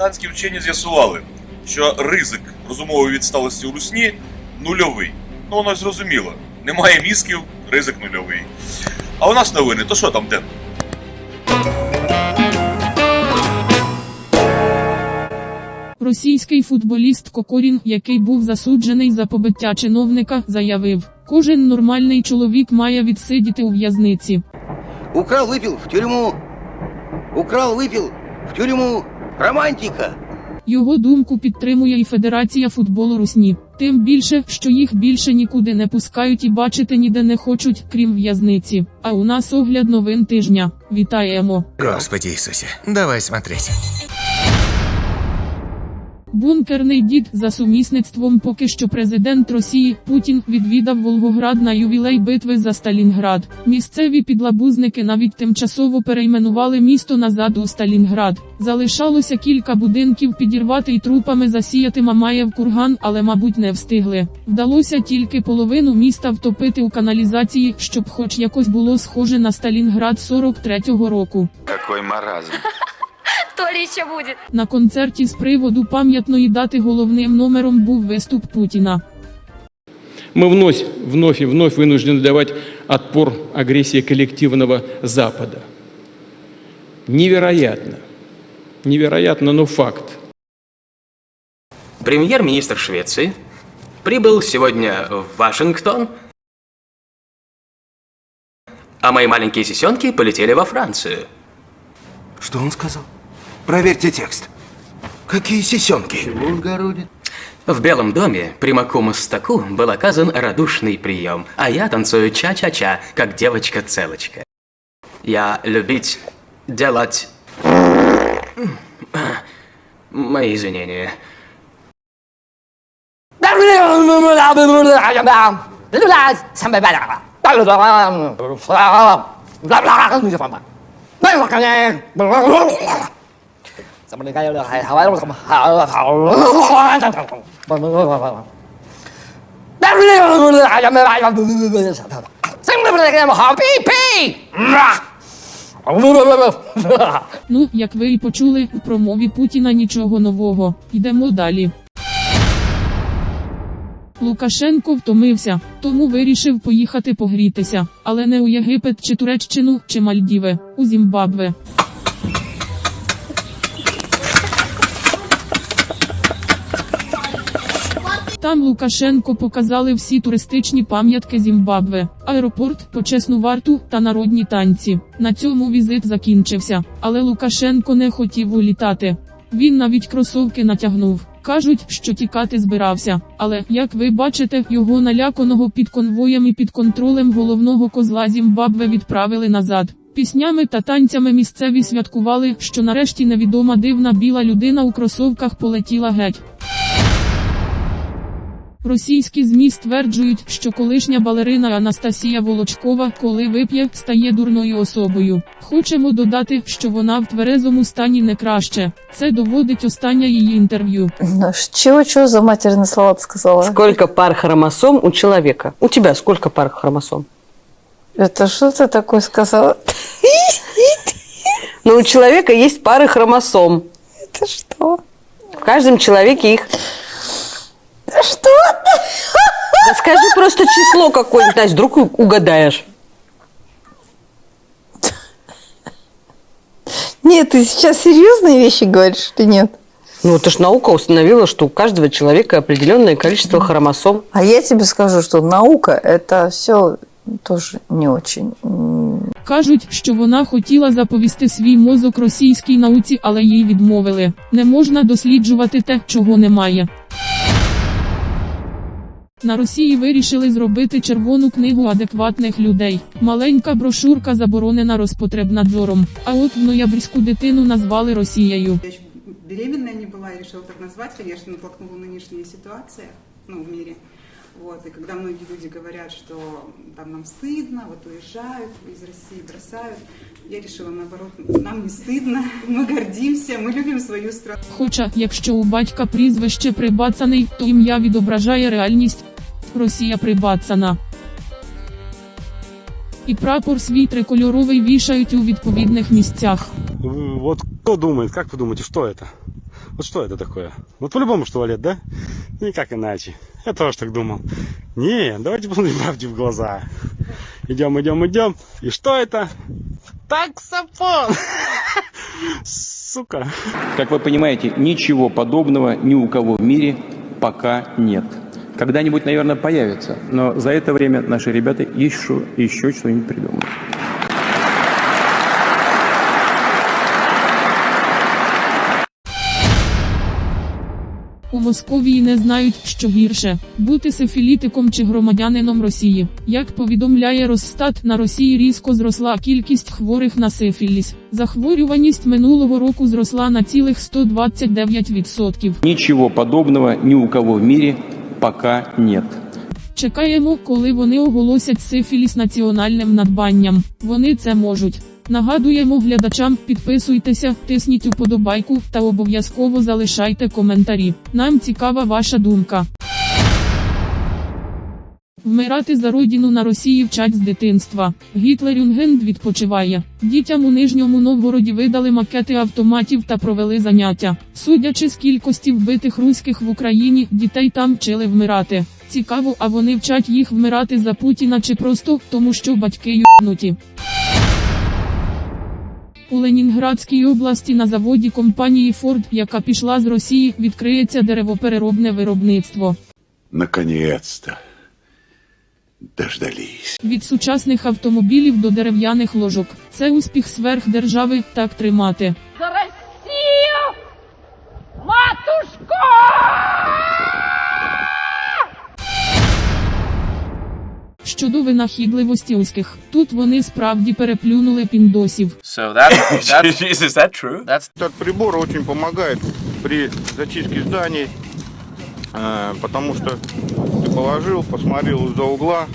Данські вчені з'ясували, що ризик розумової відсталості у русні нульовий. Ну воно зрозуміло. Немає мізків, ризик нульовий. А у нас новини, то що там Ден? Російський футболіст Кокорін, який був засуджений за побиття чиновника, заявив: кожен нормальний чоловік має відсидіти у в'язниці. Украл, выпил в тюрьму. Украл, выпил в тюрьму. Романтика. Його думку підтримує і Федерація футболу Русні. Тим більше, що їх більше нікуди не пускають і бачити ніде не хочуть, крім в'язниці. А у нас огляд новин тижня. Вітаємо! Господи Ісусі, давай смотреть. Бункерний дід за сумісництвом поки що президент Росії Путін відвідав Волгоград на ювілей битви за Сталінград. Місцеві підлабузники навіть тимчасово перейменували місто назад у Сталінград. Залишалося кілька будинків підірвати і трупами засіяти Мамаєв курган, але мабуть не встигли. Вдалося тільки половину міста втопити у каналізації, щоб хоч якось було схоже на Сталінград 43-го року. Какой маразм. То ли еще будет. На концерті з приводу пам'ятної дати головним номером був виступ Путіна. Мы вновь, вновь и вновь вынуждены давать отпор агрессии коллективного Запада. Невероятно. Невероятно, но факт. Премьер-министр Швеции прибыл сегодня в Вашингтон, а мои маленькие сисенки полетели во Францию. Что он сказал? Проверьте текст. Какие сисенки? Чего он городит? В Белом доме примаку Мостаку был оказан радушный прием, а я танцую ча-ча-ча, как девочка-целочка. Я любить, делать... Мои извинения. Ну, як ви і почули, в промові Путіна нічого нового. Йдемо далі. Лукашенко втомився, тому вирішив поїхати погрітися, але не у Єгипет чи Туреччину, чи Мальдіви, у Зімбабве. Там Лукашенко показали всі туристичні пам'ятки Зімбабве, аеропорт, почесну варту та народні танці. На цьому візит закінчився, але Лукашенко не хотів улітати. Він навіть кросовки натягнув. Кажуть, що тікати збирався, але як ви бачите, його наляканого під конвоєм і під контролем головного козла Зімбабве відправили назад. Піснями та танцями місцеві святкували, що нарешті невідома дивна біла людина у кросовках полетіла геть. Російські ЗМІ стверджують, що колишня балерина Анастасія Волочкова, коли вип'є, стає дурною особою. Хочемо додати, що вона в тверезому стані не краще. Це доводить останнє її інтерв'ю. Ну, чего, чего за матерный слова ты сказала? Сколько пар хромосом у человека? У тебя сколько пар хромосом? Это что ты такое сказала? Ну, у человека есть пары хромосом. Это что? В каждом человеке их... Что? Да скажи просто число какое-нибудь, Настя, вдруг у- угадаешь. Нет, ты сейчас серьезные вещи говоришь или нет? Ну, это ж наука установила, что у каждого человека определенное количество хромосом. А я тебе скажу, что наука это все тоже не очень. м, Кажуть, що вона хотіла заповісти свій мозок російській науці, але їй відмовили. Не можна досліджувати те, чого немає. На Росії вирішили зробити червону книгу адекватних людей. Маленька брошурка заборонена Роспотребнадзором. А от в ноябрьську дитину назвали Росією. Я еще беременная не была, я решила так назвать, конечно, натолкнула нынешняя ситуация ну, в мире. Вот, и когда многие люди говорят, что там нам стыдно, вот уезжают из России, бросают, я решила наоборот, нам не стыдно, мы гордимся, мы любим свою страну. Хоча, якщо у батька прізвище прибацаний, то ім'я відображає реальність. Росія прибацана. І прапор свій трикольоровий вішають у відповідних місцях. Вот кто думает, как вы думаете, что это? Вот что это такое? Вот по-любому ж туалет, да? Никак иначе. Я тоже так думал. Не, давайте посмотрим правде в глаза. Идем, идем, идем. И что это? Таксофон! Сука. Как вы понимаете, ничего подобного ни у кого в мире пока нет. Когда-нибудь, наверное, появится, но за это время наши ребята еще, еще что-нибудь придумают. У Московії не знають, що гірше бути сифілітиком чи громадянином Росії. Як повідомляє Росстат, на Росії різко зросла кількість хворих на сифіліс. Захворюваність минулого року зросла на цілих 129%. Ничего подобного ни у кого в мире пока нет. Чекаємо, коли вони оголосять сифіліс національним надбанням. Вони це можуть. Нагадуємо глядачам, підписуйтеся, тисніть уподобайку та обов'язково залишайте коментарі. Нам цікава ваша думка. Вмирати за родину на Росії вчать з дитинства. Гітлер Юнгенд відпочиває. Дітям у Нижньому Новгороді видали макети автоматів та провели заняття. Судячи з кількості вбитих руських в Україні, дітей там вчили вмирати. Цікаво, а вони вчать їх вмирати за Путіна чи просто тому, що батьки юнуті. У Ленінградській області на заводі компанії Ford, яка пішла з Росії, відкриється деревопереробне виробництво. Наконец-то. Дождались. Від сучасних автомобілів до дерев'яних ложок. Це успіх сверхдержави, так тримати. За Россию! Матушку! Щодо винахідливості узьких, тут вони справді переплюнули піндосів. So that, that's, is that true? That's Этот прибор очень помогает при зачистке зданий, э, потому что ты положил, посмотрел из-за угла,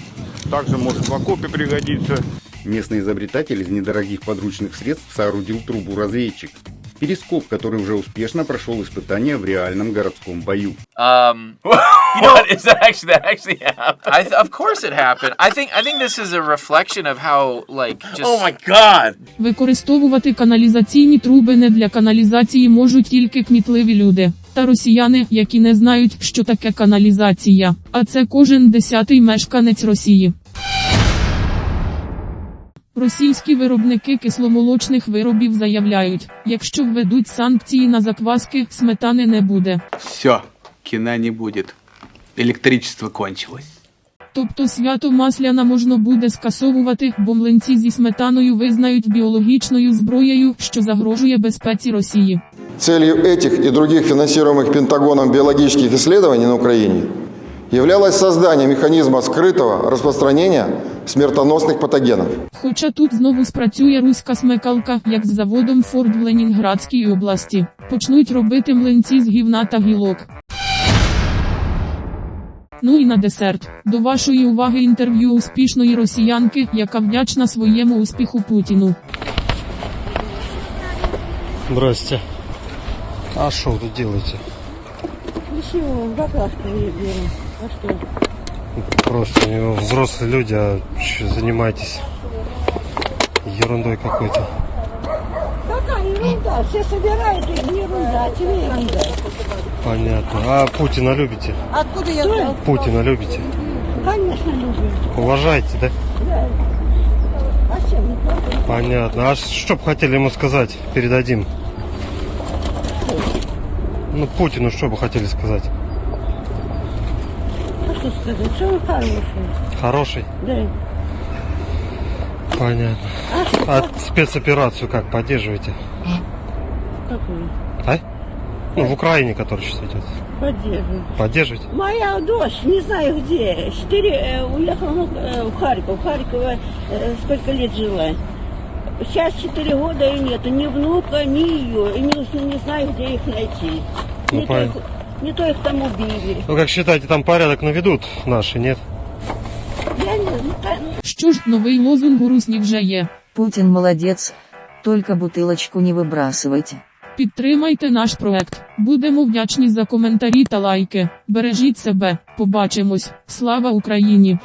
также может в окопе пригодиться. Местный изобретатель из недорогих подручных средств соорудил трубу-разведчик. Перископ, который уже успешно прошел испытания в реальном городском бою. Um, what is that actually that actually happened? I th- of course it happened. I think I think this is a reflection of how like just. Oh my god! Використовувати каналізаційні труби не для каналізації можуть тільки кмітливі люди. Та росіяни, які не знають, що таке каналізація. А це кожен десятий мешканець Росії. Російські виробники кисломолочних виробів заявляють, якщо введуть санкції на закваски, сметани не буде. Все, кіна не буде. Електричество кончилось. Тобто свято Масляна можна буде скасовувати, бо млинці зі сметаною визнають біологічною зброєю, що загрожує безпеці Росії. Целью этих и других финансируемых Пентагоном биологических исследований на Украине являлось создание механизма скрытого распространения смертоносных патогенов. Хоча тут знову спрацює руська смекалка, як з заводом Форд в Ленінградській області. Почнуть робити млинці з гівна та гілок. Ну і на десерт. До вашої уваги інтерв'ю успішної росіянки, яка вдячна своєму успіху Путіну. Здрасте. А что вы тут делаете? Ничего, закладку берем. А что? Просто ну, взрослые люди, а чё занимаетесь ерундой какой-то. Какая ерунда? Все собирают, и ерунда. Чего ерунда? Понятно. А Путина любите? Откуда я знаю? Путина любите? Конечно, люблю. Уважаете, да? А чем не? Понятно. А что бы хотели ему сказать? Передадим. Ну, Путину что бы хотели сказать? А что сказать? Что он хороший? Хороший? Да. Понятно. А спецоперацию как поддерживаете? Какой? Ну, в Украине, который сейчас идет. Поддерживаю. Поддерживаете? Моя дочь, не знаю где, четыре, э, уехала ну, э, в Харьков. В Харькове э, сколько лет жила. Сейчас четыре года и нету ни внука, ни ее. И не, не знаю, где их найти. Ну, не, то их, не то их там убили. Ну, как считаете, там порядок наведут наши, нет? Я не знаю. Що ж, новий лозунг у Русні вже є. Путин молодец. Только бутылочку не выбрасывайте. Підтримайте наш проект. Будемо вдячні за коментарі та лайки. Бережіть себе. Побачимось. Слава Україні!